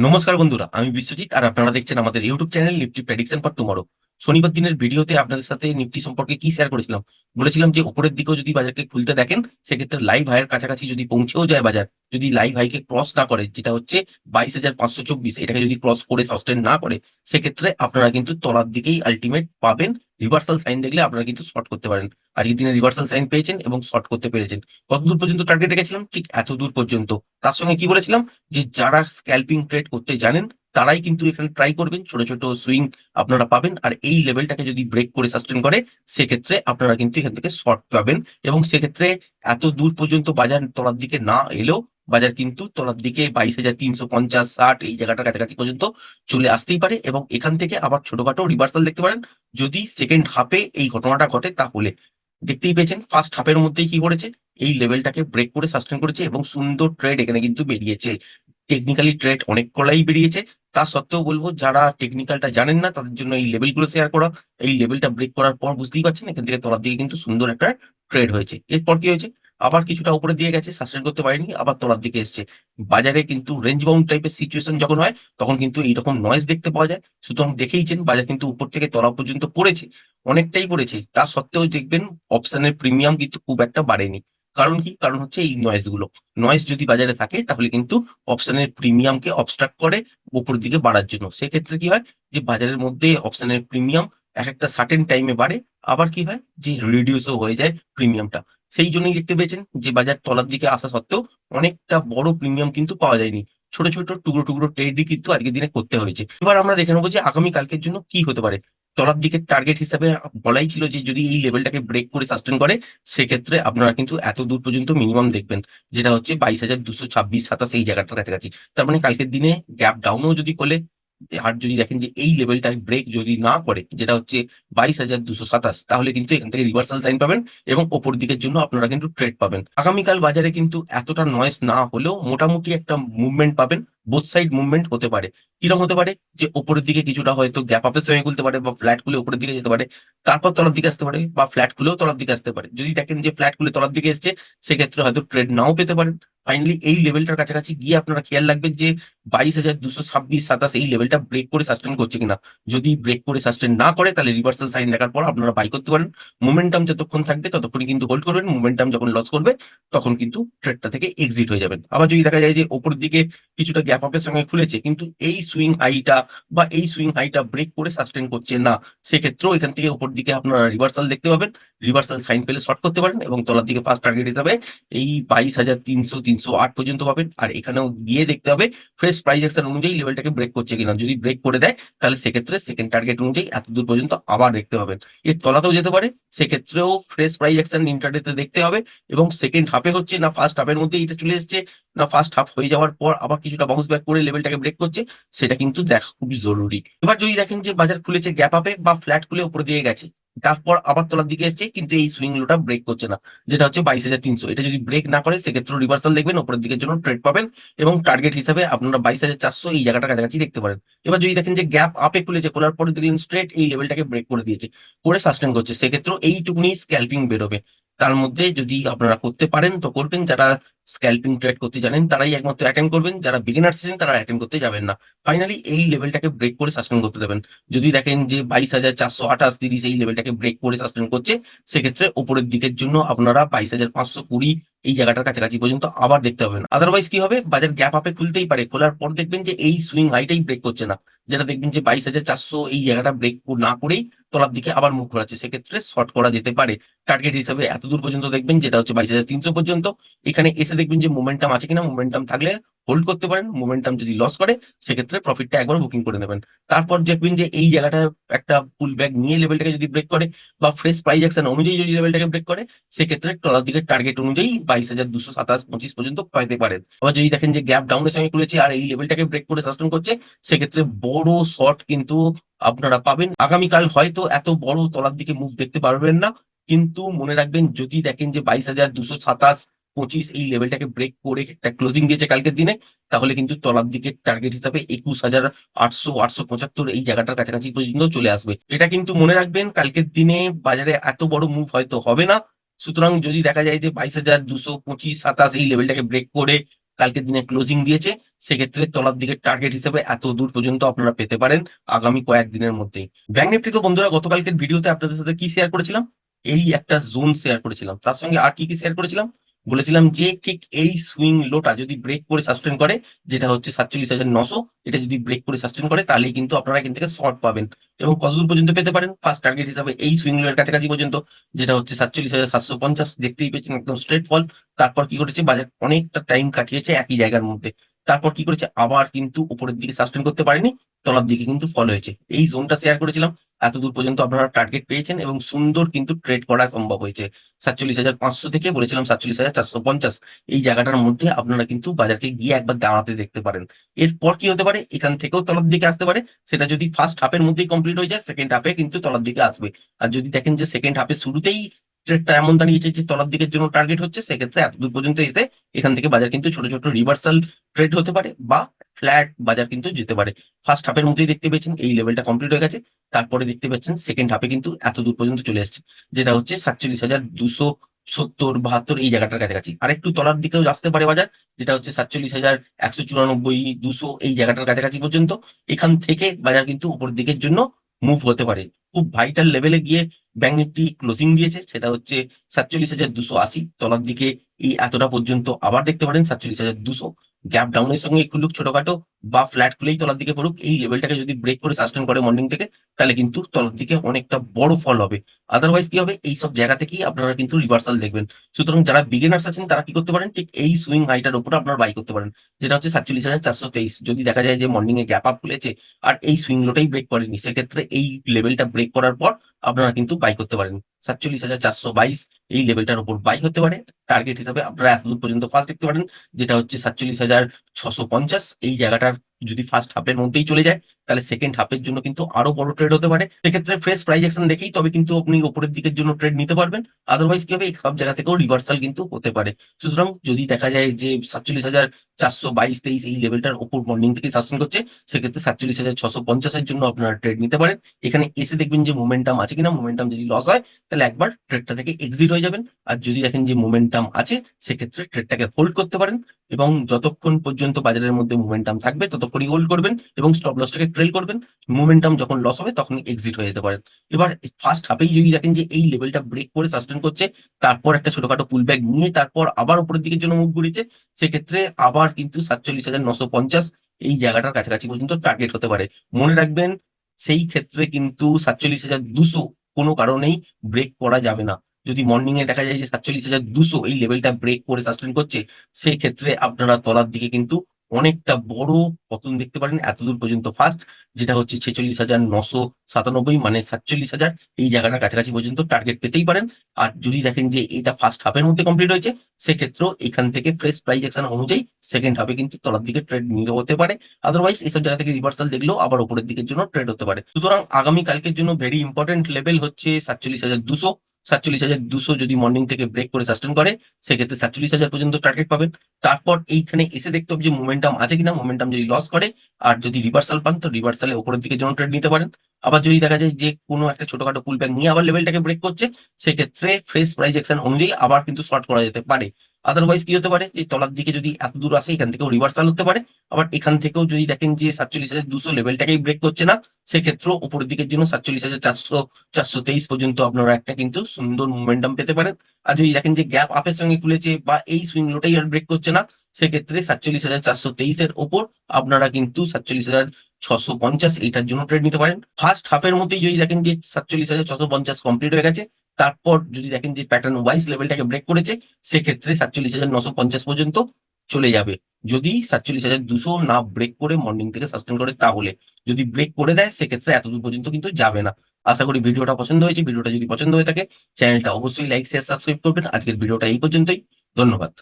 নমস্কার বন্ধুরা আমি বিশ্বজিৎ আর আপনারা দেখছেন আমাদের YouTube channel Nifty prediction for tomorrow শনিবার দিনের ভিডিওতে আপনাদের সাথে নিফটি সম্পর্কে কি শেয়ার করেছিলাম? বলেছিলাম যে উপরের দিকেও যদি বাজারকে খুলতে দেখেন, সেক্ষেত্রে লাইভ হাইয়ের কাছাকাছি যদি পৌঁছেও যায় বাজার, যদি লাইভ হাইকে ক্রস না করে, যেটা হচ্ছে বাইশ হাজার পাঁচশো চব্বিশ, এটাকে যদি ক্রস করে সাস্টেন না করে, সেক্ষেত্রে আপনারা কিন্তু তলার দিকেই আলটিমেট পাবেন রিভার্সাল সাইন দেখলে আপনারা কিন্তু শর্ট করতে পারেন। আজকের দিনে রিভার্সাল সাইন পেয়েছেন এবং শর্ট করতে পেরেছেন। কত দূর পর্যন্ত টার্গেট রেখেছিলাম? ঠিক এত দূর পর্যন্ত। তার সঙ্গে কি বলেছিলাম? যে যারা স্ক্যাল্পিং ট্রেড করতে জানেন তারাই কিন্তু এখানে ট্রাই করবেন। ছোট ছোট সুইং আপনারা পাবেন। আর এই লেভেলটাকে যদি ব্রেক করে সাস্টেন করে, সেক্ষেত্রে আপনারা কিন্তু এখান থেকে শর্ট পাবেন। এবং সেক্ষেত্রে এত দূর পর্যন্ত বাজার তলার দিকে না এলেও, বাজার কিন্তু তলার দিকে বাইশ হাজার তিনশো পঞ্চাশ, ষাট, এই জায়গাটার কাছাকাছি পর্যন্ত চলে আসতেই পারে। এবং এখান থেকে আবার ছোটখাটো রিভার্সাল দেখতে পারেন। যদি সেকেন্ড হাফে এই ঘটনাটা ঘটে, তাহলে দেখতেই পেয়েছেন ফার্স্ট হাফের মধ্যেই কি করেছে এই লেভেলটাকে ব্রেক করে সাস্টেন করেছে এবং সুন্দর ট্রেড এখানে কিন্তু বেরিয়েছে। টেকনিক্যালি ট্রেড অনেক কলাই বেরিয়েছে। তা সত্ত্বেও বলব, যারা টেকনিক্যালটা জানেন না, তাদের জন্য এই লেভেলগুলো শেয়ার করা। এই লেভেলটা ব্রেক করার পর বুঝতেই পারছেন, এখান থেকে তলার দিকে কিন্তু সুন্দর একটা ট্রেড হয়েছে। এরপর কি হয়েছে? আবার কিছুটা উপরে দিয়ে গেছে সাস্টেন করতে পারেনি, আবার তলার দিকে এসছে। বাজারে কিন্তু রেঞ্জ বাউন্ড টাইপের সিচুয়েশন যখন হয়, তখন কিন্তু এইরকম নয়েজ দেখতে পাওয়া যায়। সুতরাং দেখেইছেন, বাজার কিন্তু উপর থেকে তলা পর্যন্ত পড়েছে, অনেকটাই পড়েছে। তা সত্ত্বেও দেখবেন অপশনের প্রিমিয়াম কিন্তু খুব একটা বাড়েনি। কারণ কি? কারণ হচ্ছে এই নয়েজগুলো। নয়েজ যদি বাজারে থাকে, তাহলে কিন্তু অপশনের প্রিমিয়ামকে অবস্ট্রাক্ট করে উপর দিকে বাড়ার জন্য। সেক্ষেত্রে কি হয়? যে বাজারের মধ্যে অপশনের প্রিমিয়াম এক একটা সার্টেন টাইমে বাড়ে। আবার কি হয়? যে রিডিউসও হয়ে যায় প্রিমিয়ামটা সেই জন্যই দেখতে পেয়েছেন যে বাজার তলার দিকে আসা সত্ত্বেও অনেকটা বড় প্রিমিয়াম কিন্তু পাওয়া যায়নি। ছোট ছোট, টুকরো টুকরো ট্রেডই কিন্তু আজকের দিনে করতে হয়েছে। এবার আমরা দেখে নেব যে আগামী কালকের জন্য কি হতে পারে। তলার দিকে টার্গেট হিসাবে বলাই ছিল যে যদি এই লেভেলটাকে ব্রেক করে সাস্টেন করে, সেক্ষেত্রে আপনারা কিন্তু এত দূর পর্যন্ত মিনিমাম দেখবেন, যেটা হচ্ছে বাইশ হাজার দুশো ছাব্বিশ সাতাশ এই জায়গাটার কাছাকাছি। তার মানে কালকের দিনে গ্যাপ ডাউনও যদি করলে আর যদি দেখেন যে এই লেভেলটা ব্রেক যদি না করে, যেটা হচ্ছে বাইশ হাজার দুশো সাতাশ, তাহলে কিন্তু এখান থেকে রিভার্সাল সাইন পাবেন এবং ওপর দিকের জন্য আপনারা কিন্তু ট্রেড পাবেন। আগামীকাল বাজারে কিন্তু এতটা নয়েস না হলেও মোটামুটি একটা মুভমেন্ট পাবেন বোথ সাইড মুভমেন্ট হতে পারে। কীরকম হতে পারে? যে ওপরের দিকে কিছুটা হয়তো গ্যাপ আপের সঙ্গে খুলতে পারে বা ফ্ল্যাট খুলে উপরের দিকে যেতে পারে, তারপর তলার দিকে আসতে পারে বা ফ্ল্যাট খুলেও তলার দিকে আসতে পারে। যদি দেখেন যে ফ্ল্যাট খুলে তলার দিকে এসছে, সেক্ষেত্রে হয়তো ট্রেড নাও পেতে পারেন। ফাইনালি এই লেভেলটার কাছাকাছি গিয়ে আপনারা খেয়াল রাখবেন যে বাইশ হাজার দুশো ছাব্বিশ সাতাশ এই লেভেলটা ব্রেক করে সাস্টেন করছে কিনা। যদি ব্রেক করে সাস্টেন না করে, তাহলে রিভার্সাল সাইন দেখার পর আপনারা বাই করতে পারেন। মোমেন্টাম যতক্ষণ থাকবে ততক্ষণ কিন্তু হোল্ড করবেন। মোমেন্টাম যখন লস করবে, তখন কিন্তু ট্রেডটা থেকে এক্সিট হয়ে যাবেন। আবার যদি দেখা যায় যে ওপর দিকে কিছুটা গ্যাপ আপের সঙ্গে খুলেছে, কিন্তু এই সুইং হাইটা বা এই সুইং হাইটা ব্রেক করে সাস্টেন করছে না, সেক্ষেত্রেও এখান থেকে ওপর দিকে আপনারা রিভার্সাল দেখতে পাবেন। রিভার্সাল সাইন পেলে শর্ট করতে পারেন এবং তলার দিকে ফার্স্ট টার্গেট হিসাবে এই বাইশ হাজার তিনশো তিনশো আট পর্যন্ত পাবেন। আর এখানেও গিয়ে দেখতে হবে ফ্রেশ প্রাইস অ্যাকশন অনুযায়ী লেভেলটাকে ব্রেক করছে কিনা। যদি ব্রেক করে দেয়, তাহলে সেক্ষেত্রে সেকেন্ড টার্গেট অনুযায়ী এত দূর পর্যন্ত আবার দেখতে পাবেন এর তলাতেও যেতে পারে, সেক্ষেত্রেও ফ্রেশ প্রাইস অ্যাকশন ইন্টারডেতে দেখতে হবে এবং সেকেন্ড হাফে হচ্ছে না ফার্স্ট হাফের মধ্যে এটা চলে এসছে, না ফার্স্ট হাফ হয়ে যাওয়ার পর আবার কিছুটা বাউন্স ব্যাক করে লেভেলটাকে ব্রেক করছে, সেটা কিন্তু দেখা খুবই জরুরি। এবার যদি দেখেন যে বাজার খুলেছে গ্যাপ আপে বা ফ্ল্যাট খুলে উপরে দিয়ে গেছে তারপর আবার তলার দিকে এসছে, কিন্তু এই সুইং লোটা ব্রেক করছে না, যেটা হচ্ছে বাইশ হাজার তিনশো। এটা যদি ব্রেক না করে, সেক্ষেত্রে রিভার্সাল দেখবেন, ওপরের দিকের জন্য ট্রেড পাবেন এবং টার্গেট হিসাবে আপনারা বাইশ হাজার চারশো এই জায়গাটা কাছাকাছি দেখতে পারেন। এবার যদি দেখেন যে গ্যাপ আপে খুলেছে, খোলার পরে দেখলেন স্ট্রেট এই লেভেলটাকে ব্রেক করে দিয়েছে, করে সাস্টেন করছে সেক্ষেত্রে এইটুকুনি স্ক্যালপিং বেরোবে। তার মধ্যে যদি আপনারা করতে পারেন, তো করবেন। যারা স্ক্যাল্পিং ট্রেড করতে জানেন, তারাই একমাত্র অ্যাটেন্ড করবেন। যারা বিগিনার্স আছেন, তারা অ্যাটেন্ড করতে যাবেন না। ফাইনালি এই লেভেলটাকে ব্রেক করে সাসপেন্ড করতে দেবেন। যদি দেখেন যে বাইশ হাজার চারশো আঠাশ তিরিশ এই লেভেলটাকে ব্রেক করে সাসপেন্ড করছে, সেক্ষেত্রে ওপরের দিকের জন্য আপনারা বাইশ হাজার পাঁচশো কুড়ি এই জায়গাটার কাছাকাছি পর্যন্ত আবার দেখতে হবে না। আদারওয়াইজ কি হবে? বাজার গ্যাপ আপে খুলতেই পারে। খোলার পর দেখবেন যে এই সুইং হাইটাই ব্রেক করছে না। যেটা দেখবেন যে বাইশ হাজার চারশো এই জায়গাটা ব্রেক না করেই তলার দিকে আবার মুখ ঘোরাচ্ছে। সেক্ষেত্রে শর্ট করা যেতে পারে। টার্গেট হিসাবে এত দূর পর্যন্ত দেখবেন যেটা হচ্ছে বাইশ হাজার তিনশো পর্যন্ত। এখানে এসে দেখবেন যে মোমেন্টাম আছে কিনা? মোমেন্টাম থাকলে হোল্ড করতে পারেন মোমেন্টাম যদি লস করে, সেক্ষেত্রে প্রফিটটা একবার বুকিং করে নেবেন। তারপর দেখবেন যে এই জায়গাটা একটা ফুল ব্যাগ নিয়ে লেভেলটাকে যদি ব্রেক করে বা ফ্রেশ প্রাইস অ্যাকশন অনুযায়ী যদি লেভেলটাকে ব্রেক করে, সেক্ষেত্রে তলার দিকে টার্গেট অনুযায়ী বাইশ হাজার দুশো সাতাশ পঁচিশ পর্যন্ত পাইতে পারেন। আবার যদি দেখেন যে গ্যাপ ডাউনের সঙ্গে খুলেছে আর এই লেভেলটাকে ব্রেক করে সাস্টেন করছে, সেক্ষেত্রে বড় শর্ট কিন্তু আপনারা পাবেন। আগামীকাল হয়তো এত বড় তলার দিকে মুভ দেখতে পারবেন না, কিন্তু মনে রাখবেন যদি দেখেন যে বাইশ হাজার দুশো সাতাশ পঁচিশ এই লেভেলটাকে ব্রেক করে একটা ক্লোজিং দিয়েছে কালকের দিনে, তাহলে কিন্তু তলার দিকে টার্গেট হিসাবে একুশ হাজার আটশো আটশো পঁচাত্তর এই জায়গাটার কাছাকাছি পর্যন্ত চলে আসবে। এটা কিন্তু মনে রাখবেন, কালকের দিনে বাজারে এত বড় মুভ হয়তো হবে না। সুতরাং যদি দেখা যায় যে বাইশ হাজার দুশো পঁচিশ সাতাশ এই লেভেলটাকে ব্রেক করে কালকের দিনে ক্লোজিং দিয়েছে, সেক্ষেত্রে তলার দিকে টার্গেট হিসেবে এত দূর পর্যন্ত আপনারা পেতে পারেন আগামী কয়েকদিনের মধ্যেই। ব্যাংক নিফটি তো বন্ধুরা, গতকালকের ভিডিওতে আপনাদের সাথে কি শেয়ার করেছিলাম? এই একটা জোন শেয়ার করেছিলাম। তার সঙ্গে আর কি কি শেয়ার করেছিলাম? বলেছিলাম যে ঠিক এই সুইং লোটা যদি ব্রেক করে সাস্টেন করে, যেটা হচ্ছে সাতচল্লিশ হাজার নশো, এটা যদি ব্রেক করে সাস্টেন করে তাহলে কিন্তু আপনারা এখান থেকে শর্ট পাবেন। এবং কতদূর পর্যন্ত পেতে পারেন? ফার্স্ট টার্গেট হিসাবে এই সুইং লোয়ের কাছাকাছি পর্যন্ত, যেটা হচ্ছে সাতচল্লিশ হাজার সাতশো পঞ্চাশ, দেখতেই পেয়েছেন একদম স্ট্রেট ফল তারপর কি করেছে বাজার অনেকটা টাইম কাটিয়েছে একই জায়গার মধ্যে। তারপর কি করেছে? আবার কিন্তু উপরের দিকে সাস্টেন করতে পারেনি, তলার দিকে কিন্তু ফল হয়েছে। এই জোনটা শেয়ার করেছিলাম এত দূর পর্যন্ত আপনারা টার্গেট পেয়েছেন এবং সুন্দর কিন্তু ট্রেড করা সম্ভব হয়েছে। সাতচল্লিশ হাজার পাঁচশো থেকে বলেছিলাম সাতচল্লিশ হাজার চারশো পঞ্চাশ। এই জায়গাটার মধ্যে আপনারা কিন্তু বাজারকে গিয়ে একবার দাঁড়াতে দেখতে পারেন। এরপর কি হতে পারে? এখান থেকেও তলার দিকে আসতে পারে। সেটা যদি ফার্স্ট হাফের মধ্যেই কমপ্লিট হয়ে যায় সেকেন্ড হাফে কিন্তু তলার দিকে আসবে। আর যদি দেখেন যে সেকেন্ড হাফের শুরুতেই ট্রেডটা এমন দাঁড়িয়েছে যে তলার দিকের জন্য টার্গেট হচ্ছে, সেক্ষেত্রে এত দূর পর্যন্ত এসে এখান থেকে বাজার কিন্তু ছোট ছোট রিভার্সাল ট্রেড হতে পারে বা ফ্ল্যাট বাজার কিন্তু যেতে পারে। ফার্স্ট হাফের মধ্যেই দেখতে পেয়েছেন, এই লেভেলটা কমপ্লিট হয়ে গেছে। তারপরে দেখতে পাচ্ছেন সেকেন্ড হাফে কিন্তু এত দূর পর্যন্ত চলে আসছে যেটা হচ্ছে সাতচল্লিশ হাজার দুশো সত্তর, বাহাত্তর, এই জায়গাটার কাছাকাছি। আর একটু তলার দিকেও আসতে পারে বাজার, যেটা হচ্ছে সাতচল্লিশ হাজার একশো চুরানব্বই দুশো, এই জায়গাটার কাছাকাছি পর্যন্ত। এখান থেকে বাজার কিন্তু উপর দিকের জন্য মুভ হতে পারে। খুব ভাইটাল লেভেলে গিয়ে ব্যাংক নিফটি ক্লোজিং দিয়েছে, সেটা হচ্ছে সাতচল্লিশ হাজার দুশো আশি। তলার দিকে এই এতটা পর্যন্ত আবার দেখতে পারেন, সাতচল্লিশ হাজার দুশো। গ্যাপ ডাউনের সঙ্গে একটু লুক ছোটখাটো। বা ফ্ল্যাট খুলেই তলার দিকে পড়ুক, এই লেভেলটাকে যদি ব্রেক করে সাস্টেন করে মর্নিং থেকে, তাহলে কিন্তু তলার দিকে অনেকটা বড় ফল হবে। আদারওয়াইজ কি হবে? এই সব জায়গা থেকেই আপনারা কিন্তু রিভার্সাল দেখবেন। সুতরাং যারা বিগিনার্স আছেন, তারা কি করতে পারেন? ঠিক এই সুইং হাইটার উপরে আপনারা বাই করতে পারেন। যেটা হচ্ছে সাতচল্লিশ হাজার চারশো তেইশ। যদি দেখা যায় যে মর্নিং এ গ্যাপ আপ খুলেছে আর এই সুইং লোটাই ব্রেক করেনি, সেক্ষেত্রে এই লেভেলটা ব্রেক করার পর আপনারা কিন্তু বাই করতে পারেন। সাতচল্লিশ হাজার চারশো বাইশ এই লেভেলটার উপর বাই হতে পারে। টার্গেট হিসাবে আপনারা এতদূর পর্যন্ত ফার্স্ট দেখতে পারেন, যেটা হচ্ছে সাতচল্লিশ হাজার ছশো পঞ্চাশ। এই জায়গাটার যদি ফার্স্ট হাফের মধ্যেই চলে যায়, তাহলে সেকেন্ড হাফের জন্য কিন্তু আরও বড় ট্রেড হতে পারে। সেক্ষেত্রে ফ্রেশ প্রাইজ অ্যাকশন দেখেই তবে কিন্তু আপনি উপরের দিকের জন্য ট্রেড নিতে পারবেন। আদারওয়াইজ কি হবে? এই সব জায়গা থেকেও রিভার্সাল কিন্তু হতে পারে। সুতরাং যদি দেখা যায় যে সাতচল্লিশ হাজার চারশো বাইশ তেইশ এই লেভেলটার উপর মর্নিং থেকে সাস্টেন করছে, সেক্ষেত্রে সাতচল্লিশ হাজার ছশো পঞ্চাশের জন্য আপনারা ট্রেড নিতে পারেন। এখানে এসে দেখবেন যে মোমেন্টাম আছে কিনা মোমেন্টাম যদি লস হয়, তাহলে একবার ট্রেডটা থেকে এক্সিট হয়ে যাবেন। আর যদি দেখেন যে মোমেন্টাম আছে, সেক্ষেত্রে ট্রেডটাকে হোল্ড করতে পারেন। এবং যতক্ষণ পর্যন্ত বাজারের মধ্যে মোমেন্টাম থাকবে ততক্ষণই হোল্ড করবেন এবং স্টপ লসটাকে ট্রেল করবেন। মোমেন্টাম যখন লস হবে, তখন এক্সিট হয়ে যেতে পারেন এবার ফার্স্ট হাফেই যদি দেখেন যে এই লেভেলটা ব্রেক করে সাস্টেন করছে, তারপর একটা ছোটখাটো পুল ব্যাক নিয়ে তারপর আবার উপরের দিকের জন্য মুভ ঘুরেছে সেক্ষেত্রে আবার কিন্তু সাতচল্লিশ হাজার নশো পঞ্চাশ এই জায়গাটার কাছাকাছি পর্যন্ত টার্গেট হতে পারে। মনে রাখবেন, সেই ক্ষেত্রে কিন্তু সাতচল্লিশ হাজার দুশো কোনো কারণেই ব্রেক করা যাবে না। যদি মর্নিং এ দেখা যায় যে সাতচল্লিশ হাজার দুশো এই লেভেলটা ব্রেক করে সাস্টেন করছে সেই ক্ষেত্রে আপনারা তলার দিকে কিন্তু অনেকটা বড় পতন দেখতে পারেন এতদূর পর্যন্ত ফার্স্ট যেটা হচ্ছে ছেচল্লিশ হাজার নশো সাতানব্বই মানে সাতচল্লিশ হাজার, এই জায়গাটা কাছাকাছি পর্যন্ত টার্গেট পেতেই পারেন। আর যদি দেখেন যে এটা ফার্স্ট হাফের মধ্যে কমপ্লিট হয়েছে, সেক্ষেত্রেও এখান থেকে ফ্রেশ প্রাইস অ্যাকশন অনুযায়ী সেকেন্ড হাফে কিন্তু তলার দিকে ট্রেড নিতে হতে পারে। আদারওয়াইজ এইসব জায়গা থেকে রিভার্সাল দেখলেও আবার উপরের দিকের জন্য ট্রেড হতে পারে। সুতরাং আগামী কালকের জন্য ভেরি ইম্পর্টেন্ট লেভেল হচ্ছে সাতচল্লিশ হাজার দুশো। সাতচল্লিশ হাজার দুশো যদি মর্নিং থেকে ব্রেক করে সাস্টেন করে, সেক্ষেত্রে সাতচল্লিশ হাজার পর্যন্ত টার্গেট পাবেন। তারপর এইখানে এসে দেখতে হবে যে মোমেন্টাম আছে কিনা মোমেন্টাম যদি লস করে, আর যদি রিভার্সাল পান, তো রিভার্সালে ওপরের দিকে জন্য ট্রেড নিতে পারেন। আবার যদি দেখা যায় যে কোনো একটা ছোটখাটো পুল ব্যাক নিয়ে আবার লেভেলটাকে ব্রেক করছে, সেক্ষেত্রে ফ্রেশ প্রাইস অ্যাকশন অনুযায়ী আবার কিন্তু শর্ট করা যেতে পারে। আদারওয়াইজ কি হতে পারে? যে তলার দিকে যদি এত দূর আসে, এখান থেকেও রিভার্সাল হতে পারে। আবার এখান থেকেও যদি দেখেন যে সাতচল্লিশ হাজার দুশো লেভেলটাকেই ব্রেক করছে না, সেক্ষেত্রেও উপরের দিকের জন্য সাতচল্লিশ হাজার চারশো চারশো তেইশ পর্যন্ত আপনারা একটা কিন্তু সুন্দর মোমেন্টাম পেতে পারেন। আর যদি দেখেন যে গ্যাপ আপের সঙ্গে খুলেছে বা এই সুইং লোটাই আর ব্রেক করছে না, সেক্ষেত্রে সাতচল্লিশ হাজার চারশো তেইশের ওপর আপনারা কিন্তু সাতচল্লিশ হাজার ছশো পঞ্চাশ এইটার জন্য ট্রেড নিতে পারেন। ফার্স্ট হাফের মধ্যেই যদি দেখেন যে সাতচল্লিশ হাজার ছশো পঞ্চাশ কমপ্লিট হয়ে গেছে, তারপর যদি দেখেন যে প্যাটার্ন ওয়াইজ লেভেলটাকে ব্রেক করেছে, সেক্ষেত্রে সাতচল্লিশ হাজার নশো পঞ্চাশ পর্যন্ত চলে যাবে। যদি সাতচল্লিশ হাজার দুশো না ব্রেক করে মর্নিং থেকে সাস্টেন করে, তাহলে যদি ব্রেক করে দেয়, সেক্ষেত্রে এতদূর পর্যন্ত কিন্তু যাবে না। আশা করি ভিডিওটা পছন্দ হয়েছে। ভিডিওটা যদি পছন্দ হয়ে থাকে চ্যানেলটা অবশ্যই লাইক শেয়ার সাবস্ক্রাইব করবেন। আজকের ভিডিওটা এই পর্যন্তই। ধন্যবাদ।